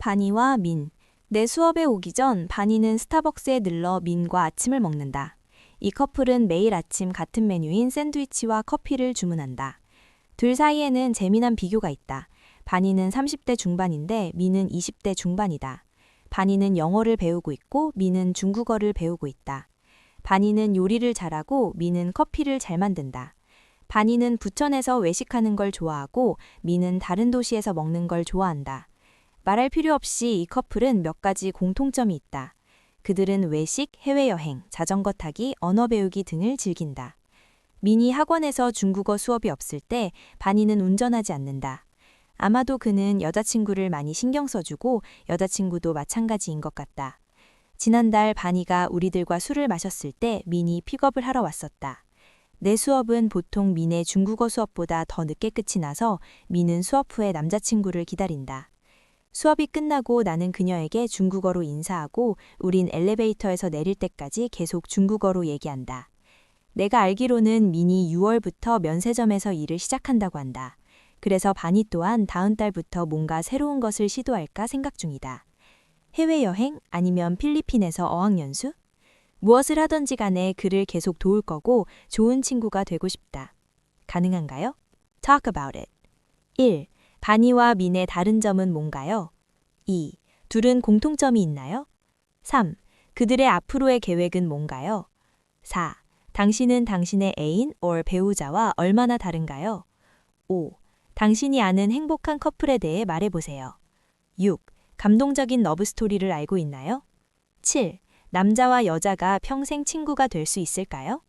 바니와 민. 내 수업에 오기 전 바니는 스타벅스에 들러 민과 아침을 먹는다. 이 커플은 매일 아침 같은 메뉴인 샌드위치와 커피를 주문한다. 둘 사이에는 재미난 비교가 있다. 바니는 30대 중반인데 민은 20대 중반이다. 바니는 영어를 배우고 있고 민은 중국어를 배우고 있다. 바니는 요리를 잘하고 민은 커피를 잘 만든다. 바니는 부천에서 외식하는 걸 좋아하고 민은 다른 도시에서 먹는 걸 좋아한다. 말할 필요 없이 이 커플은 몇 가지 공통점이 있다. 그들은 외식, 해외여행, 자전거 타기, 언어 배우기 등을 즐긴다. 민이 학원에서 중국어 수업이 없을 때 바니는 운전하지 않는다. 아마도 그는 여자친구를 많이 신경 써주고 여자친구도 마찬가지인 것 같다. 지난달 바니가 우리들과 술을 마셨을 때 민이 픽업을 하러 왔었다. 내 수업은 보통 민의 중국어 수업보다 더 늦게 끝이 나서 민은 수업 후에 남자친구를 기다린다. 수업이 끝나고 나는 그녀에게 중국어로 인사하고 우린 엘리베이터에서 내릴 때까지 계속 중국어로 얘기한다. 내가 알기로는 민이 6월부터 면세점에서 일을 시작한다고 한다. 그래서 바니 또한 다음 달부터 뭔가 새로운 것을 시도할까 생각 중이다. 해외여행 아니면 필리핀에서 어학연수? 무엇을 하던지 간에 그를 계속 도울 거고 좋은 친구가 되고 싶다. 가능한가요? Talk about it. 1. 바니와 민의 다른 점은 뭔가요? 2. 둘은 공통점이 있나요? 3. 그들의 앞으로의 계획은 뭔가요? 4. 당신은 당신의 애인 or 배우자와 얼마나 다른가요? 5. 당신이 아는 행복한 커플에 대해 말해보세요. 6. 감동적인 러브 스토리를 알고 있나요? 7. 남자와 여자가 평생 친구가 될 수 있을까요?